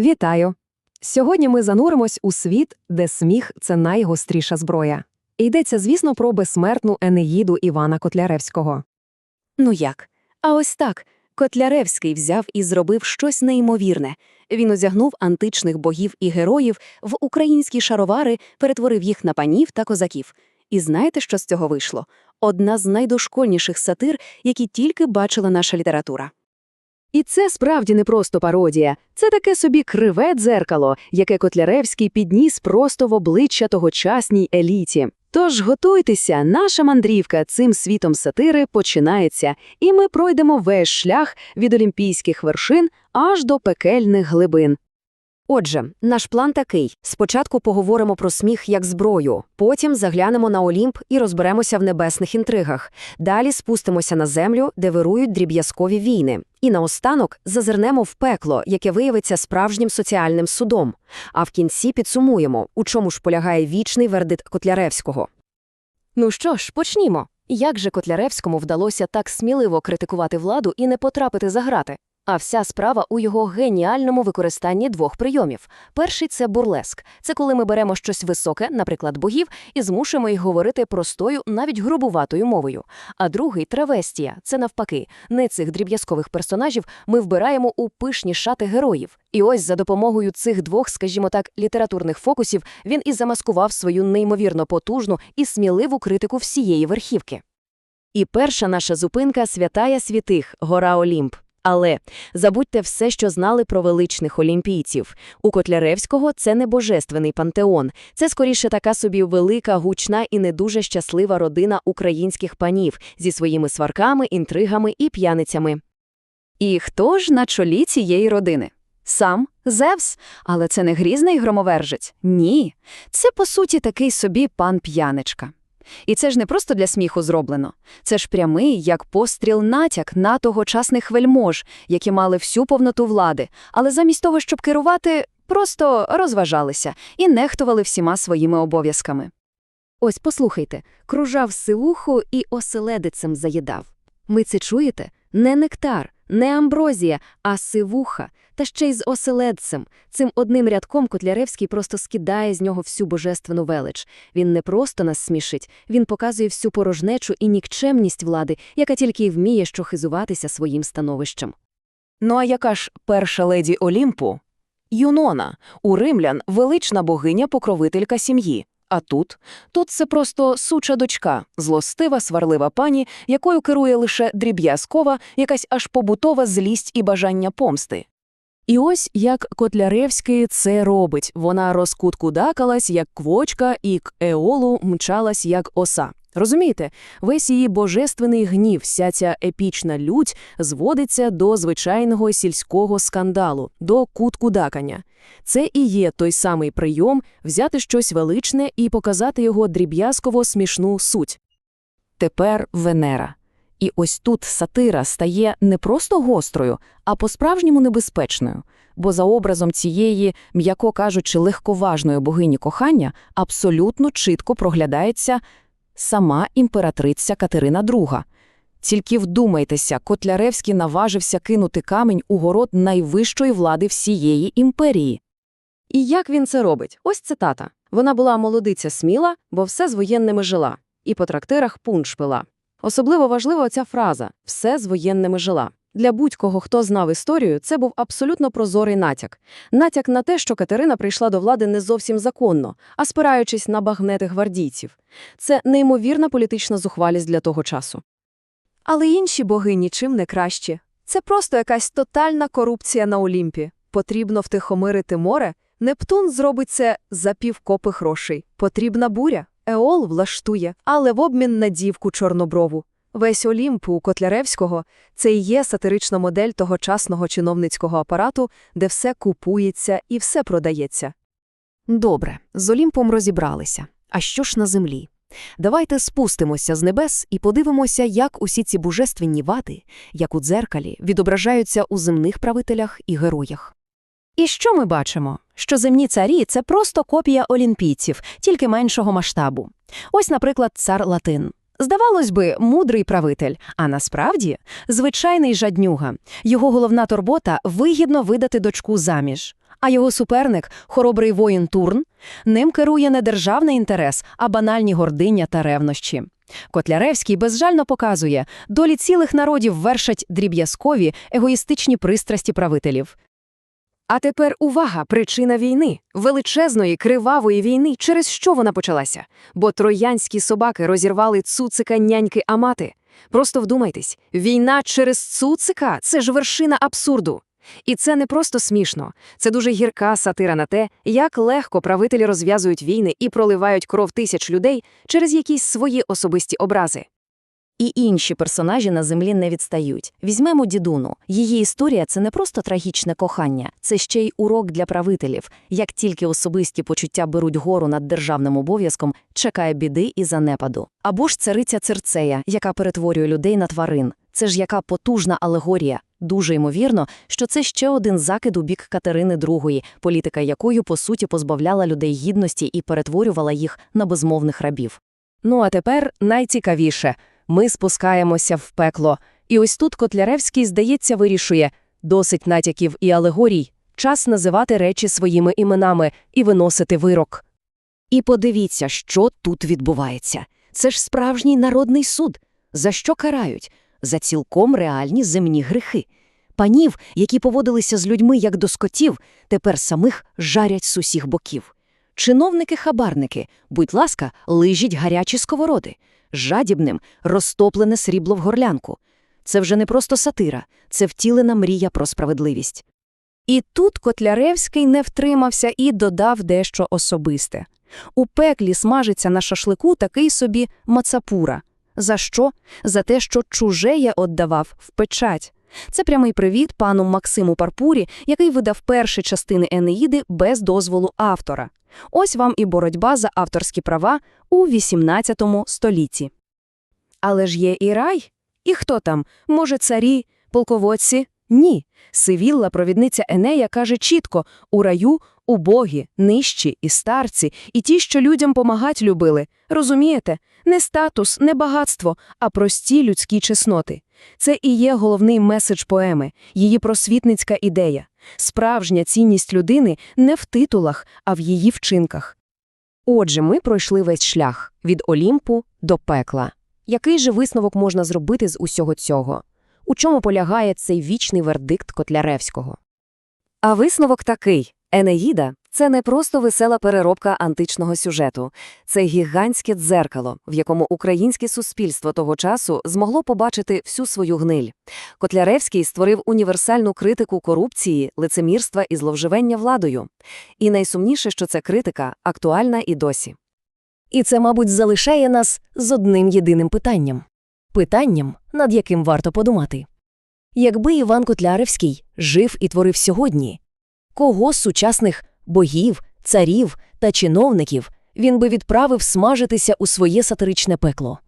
Вітаю! Сьогодні ми зануримось у світ, де сміх це найгостріша зброя. Йдеться, звісно, про безсмертну Енеїду Івана Котляревського. Ну як? А ось так. Котляревський взяв і зробив щось неймовірне. Він одягнув античних богів і героїв в українські шаровари, перетворив їх на панів та козаків. І знаєте, що з цього вийшло? Одна з найдошкольніших сатир, які тільки бачила наша література. І це справді не просто пародія, це таке собі криве дзеркало, яке Котляревський підніс просто в обличчя тогочасній еліті. Тож готуйтеся, наша мандрівка цим світом сатири починається, і ми пройдемо весь шлях від олімпійських вершин аж до пекельних глибин. Отже, наш план такий: спочатку поговоримо про сміх як зброю, потім заглянемо на Олімп і розберемося в небесних інтригах. Далі спустимося на землю, де вирують дріб'язкові війни. І наостанок зазирнемо в пекло, яке виявиться справжнім соціальним судом. А в кінці підсумуємо, у чому ж полягає вічний вердикт Котляревського. Ну що ж, почнімо. Як же Котляревському вдалося так сміливо критикувати владу і не потрапити за грати? А вся справа у його геніальному використанні двох прийомів. Перший це бурлеск. Це коли ми беремо щось високе, наприклад, богів, і змушуємо їх говорити простою, навіть грубуватою мовою. А другий травестія це навпаки. Не цих дріб'язкових персонажів ми вбираємо у пишні шати героїв. І ось за допомогою цих двох, скажімо так, літературних фокусів він і замаскував свою неймовірно потужну і сміливу критику всієї верхівки. І перша наша зупинка святая святих, гора Олімп. Але забудьте все, що знали про величних олімпійців. У Котляревського це не божественний пантеон, це скоріше така собі велика, гучна і не дуже щаслива родина українських панів зі своїми сварками, інтригами і п'яницями. І хто ж на чолі цієї родини? Сам Зевс, але це не грізний громовержець. Ні, це по суті такий собі пан п'яничка. І це ж не просто для сміху зроблено. Це ж прямий, як постріл натяк на тогочасних вельмож, які мали всю повноту влади, але замість того, щоб керувати, просто розважалися і нехтували всіма своїми обов'язками. Ось послухайте, кружав силуху і оселедицем заїдав. Ви це чуєте? Не нектар, не амброзія, а сивуха, та ще й з оселедцем. Цим одним рядком Котляревський просто скидає з нього всю божественну велич. Він не просто нас смішить, він показує всю порожнечу і нікчемність влади, яка тільки й вміє що хизуватися своїм становищем. Ну а яка ж перша леді Олімпу? Юнона, у римлян велична богиня-покровителька сім'ї. А тут? Тут це просто суча дочка, злостива, сварлива пані, якою керує лише дріб'язкова, якась аж побутова злість і бажання помсти. І ось як Котляревський це робить. Вона розкуткудакалась, як квочка, і к Еолу мчалась, як оса. Розумієте, весь її божественний гнів, вся ця епічна лють зводиться до звичайного сільського скандалу, до куткудакання. Це і є той самий прийом взяти щось величне і показати його дріб'язково смішну суть. Тепер Венера. І ось тут сатира стає не просто гострою, а по-справжньому небезпечною, бо за образом цієї, м'яко кажучи, легковажної богині кохання абсолютно чітко проглядається сама імператриця Катерина II. Тільки вдумайтеся, Котляревський наважився кинути камінь у город найвищої влади всієї імперії. І як він це робить? Ось цитата. Вона була молодиця сміла, бо все з воєнними жила, і по трактирах пунш пила. Особливо важлива ця фраза все з воєнними жила. Для будь-кого, хто знав історію, це був абсолютно прозорий натяк. Натяк на те, що Катерина прийшла до влади не зовсім законно, а спираючись на багнети гвардійців. Це неймовірна політична зухвалість для того часу. Але інші боги нічим не кращі. Це просто якась тотальна корупція на Олімпі. Потрібно втихомирити море. Нептун зробить це за півкопи грошей. Потрібна буря. Еол влаштує, але в обмін на дівку чорноброву. Весь Олімп у Котляревського – це і є сатирична модель тогочасного чиновницького апарату, де все купується і все продається. Добре, з Олімпом розібралися. А що ж на землі? Давайте спустимося з небес і подивимося, як усі ці божественні вади, як у дзеркалі, відображаються у земних правителях і героях. І що ми бачимо? Що земні царі це просто копія олімпійців, тільки меншого масштабу. Ось, наприклад, цар Латин. Здавалось би, мудрий правитель, а насправді звичайний жаднюга. Його головна турбота вигідно видати дочку заміж. А його суперник, хоробрий воїн Турн, ним керує не державний інтерес, а банальні гординня та ревнощі. Котляревський безжально показує, долі цілих народів вершать дріб'язкові, егоїстичні пристрасті правителів. А тепер увага, причина війни, величезної кривавої війни, через що вона почалася? Бо троянські собаки розірвали цуцика няньки Амати. Просто вдумайтесь, війна через цуцика – це ж вершина абсурду. І це не просто смішно, це дуже гірка сатира на те, як легко правителі розв'язують війни і проливають кров тисяч людей через якісь свої особисті образи. І інші персонажі на землі не відстають. Візьмемо дідуну. Її історія це не просто трагічне кохання, це ще й урок для правителів. Як тільки особисті почуття беруть гору над державним обов'язком, чекає біди і занепаду. Або ж цариця Церцея, яка перетворює людей на тварин. Це ж яка потужна алегорія. Дуже ймовірно, що це ще один закид у бік Катерини II, політика якою, по суті, позбавляла людей гідності і перетворювала їх на безмовних рабів. Ну а тепер найцікавіше. Ми спускаємося в пекло. І ось тут Котляревський, здається, вирішує досить натяків і алегорій, час називати речі своїми іменами і виносити вирок. І подивіться, що тут відбувається. Це ж справжній народний суд. За що карають? За цілком реальні земні грехи. Панів, які поводилися з людьми як до скотів, тепер самих жарять з усіх боків. Чиновники-хабарники, будь ласка, лижіть гарячі сковороди. Жадібним розтоплене срібло в горлянку. Це вже не просто сатира, це втілена мрія про справедливість. І тут Котляревський не втримався і додав дещо особисте. У пеклі смажиться на шашлику такий собі мацапура. За що? За те, що чуже я отдавав в печать. Це прямий привіт пану Максиму Парпурі, який видав перші частини Енеїди без дозволу автора. Ось вам і боротьба за авторські права у XVIII столітті. Але ж є і рай? І хто там? Може, царі, полководці? Ні. Сивілла, провідниця Енея, каже чітко – у раю убогі, нижчі і старці, і ті, що людям помагать любили. Розумієте? Не статус, не багатство, а прості людські чесноти. Це і є головний меседж поеми, її просвітницька ідея. Справжня цінність людини не в титулах, а в її вчинках. Отже, ми пройшли весь шлях – від Олімпу до пекла. Який же висновок можна зробити з усього цього? У чому полягає цей вічний вердикт Котляревського? А висновок такий. Енеїда – це не просто весела переробка античного сюжету. Це гігантське дзеркало, в якому українське суспільство того часу змогло побачити всю свою гниль. Котляревський створив універсальну критику корупції, лицемірства і зловживання владою. І найсумніше, що ця критика актуальна і досі. І це, мабуть, залишає нас з одним єдиним питанням. Питанням, над яким варто подумати. Якби Іван Котляревський жив і творив сьогодні, кого з сучасних богів, царів та чиновників він би відправив смажитися у своє сатиричне пекло?